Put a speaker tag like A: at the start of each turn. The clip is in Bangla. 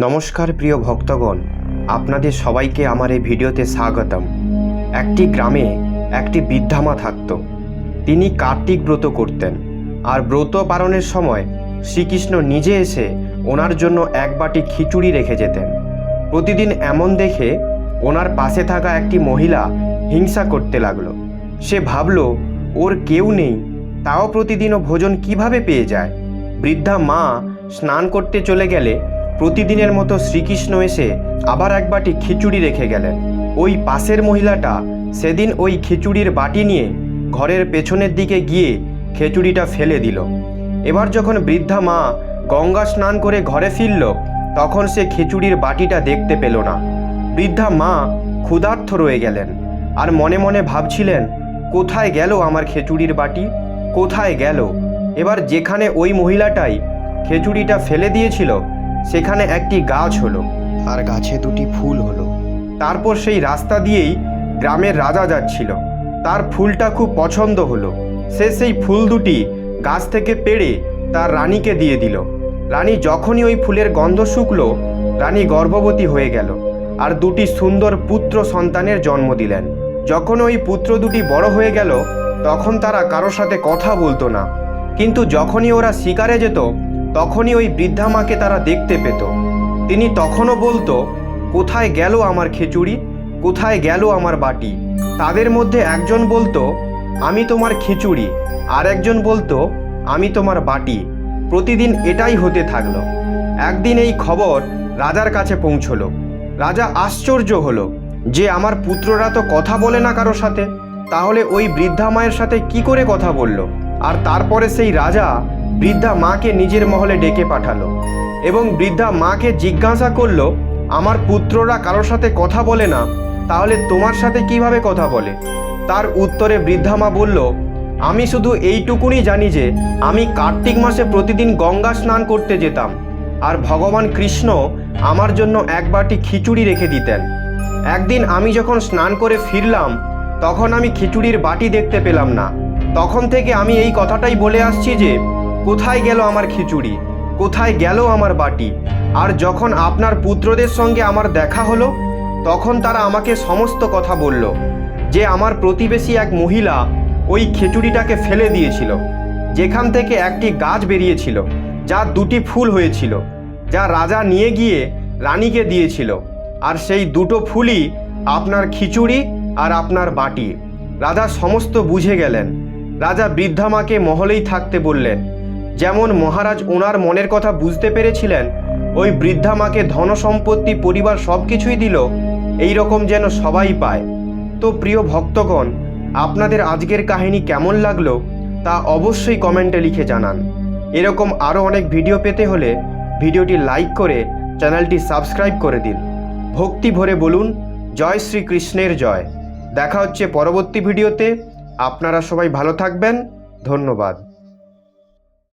A: নমস্কার প্রিয় ভক্তগণ, আপনাদের সবাইকে আমার এই ভিডিওতে স্বাগতম। একটি গ্রামে একটি বৃদ্ধামা থাকত। তিনি কার্তিক ব্রত করতেন। আর ব্রত পালনের সময় শ্রীকৃষ্ণ নিজে এসে ওনার জন্য এক বাটি খিচুড়ি রেখে যেতেন। প্রতিদিন এমন দেখে ওনার পাশে থাকা একটি মহিলা হিংসা করতে লাগল। সে ভাবল, ওর কেউ নেই, তাও প্রতিদিনও ভোজন কীভাবে পেয়ে যায়? বৃদ্ধা মা স্নান করতে চলে গেলে প্রতিদিনের মতো শ্রীকৃষ্ণ এসে আবার এক বাটি খিচুড়ি রেখে গেলেন। ওই পাশের মহিলাটা সেদিন ওই খিচুড়ির বাটি নিয়ে ঘরের পেছনের দিকে গিয়ে খিচুড়িটা ফেলে দিল। এবার যখন বৃদ্ধা মা গঙ্গা স্নান করে ঘরে ফিরল, তখন সে খিচুড়ির বাটিটা দেখতে পেল না। বৃদ্ধা মা ক্ষুধার্থ রয়ে গেলেন আর মনে মনে ভাবছিলেন, কোথায় গেল আমার খিচুড়ির বাটি? কোথায় গেল? এবার যেখানে ওই মহিলাটাই খিচুড়িটা ফেলে দিয়েছিল সেখানে একটি গাছ হলো। আর গাছে দুটি ফুল হলো। তারপর সেই রাস্তা দিয়েই গ্রামের রাজা যাচ্ছিল। তার ফুলটা খুব পছন্দ হলো। সে সেই ফুল দুটি গাছ থেকে পেড়ে তার রানীকে দিয়ে দিল। রানী যখনই ওই ফুলের গন্ধ শুকলো রানী গর্ভবতী হয়ে গেল আর দুটি সুন্দর পুত্র সন্তানের জন্ম দিলেন। যখন ওই পুত্র দুটি বড় হয়ে গেল তখন তারা কারোর সাথে কথা বলতো না। কিন্তু যখনই ওরা শিকারে যেত তখনই ওই বৃদ্ধা মাকে তারা দেখতে পেত। তিনি তখনও বলতো, কোথায় গেল আমার খিচুড়ি? কোথায় গেল আমার বাটি? তাদের মধ্যে একজন বলতো, আমি তোমার খিচুড়ি। আর একজন বলতো, আমি তোমার বাটি। প্রতিদিন এটাই হতে থাকল। একদিন এই খবর রাজার কাছে পৌঁছলো। রাজা আশ্চর্য হলো, যে আমার পুত্ররা তো কথা বলে না কারোর সাথে, তাহলে ওই বৃদ্ধা মায়ের সাথে কি করে কথা বলল? আর তারপরে সেই রাজা বৃদ্ধা মাকে নিজের মহলে ডেকে পাঠালো এবং বৃদ্ধা মাকে জিজ্ঞাসা করল, আমার পুত্ররা কারোর সাথে কথা বলে না, তাহলে তোমার সাথে কীভাবে কথা বলে? তার উত্তরে বৃদ্ধা মা বলল, আমি শুধু এইটুকুনি জানি যে, আমি কার্তিক মাসে প্রতিদিন গঙ্গা স্নান করতে যেতাম, আর ভগবান কৃষ্ণ আমার জন্য এক বাটি খিচুড়ি রেখে দিতেন। একদিন আমি যখন স্নান করে ফিরলাম, তখন আমি খিচুড়ির বাটি দেখতে পেলাম না। তখন থেকে আমি এই কথাটাই বলে আসছি যে কোথায় গেল আমার খিচুড়ি? কোথায় গেল আমার বাটি? আর যখন আপনার পুত্রদের সঙ্গে আমার দেখা হলো, তখন তারা আমাকে সমস্ত কথা বলল, যে আমার প্রতিবেশী এক মহিলা ওই খিচুড়িটাকে ফেলে দিয়েছিল, যেখান থেকে একটি গাছ বেরিয়েছিল, যা দুটি ফুল হয়েছিল, যা রাজা নিয়ে গিয়ে রানীকে দিয়েছিল। আর সেই দুটো ফুলই আপনার খিচুড়ি আর আপনার বাটি। রাজা সমস্ত বুঝে গেলেন। রাজা বৃদ্ধামাকে মহলেই থাকতে বললেন যেমন মহারাজ ওনার মনের কথা বুঝতে পেরেছিলেন, ওই বৃদ্ধা মাকে ধন সম্পত্তি পরিবার সব কিছুই দিল এই রকম যেন সবাই পায়। তো প্রিয় ভক্তগণ, আপনাদের আজকের কাহিনী কেমন লাগল তা অবশ্যই কমেন্টে লিখে জানান। এরকম আরও অনেক ভিডিও পেতে হলে ভিডিওটি লাইক করে চ্যানেলটি সাবস্ক্রাইব করে দিন। ভক্তি ভরে বলুন, জয় শ্রীকৃষ্ণের জয়। দেখা হচ্ছে পরবর্তী ভিডিওতে। আপনারা সবাই ভালো থাকবেন। ধন্যবাদ।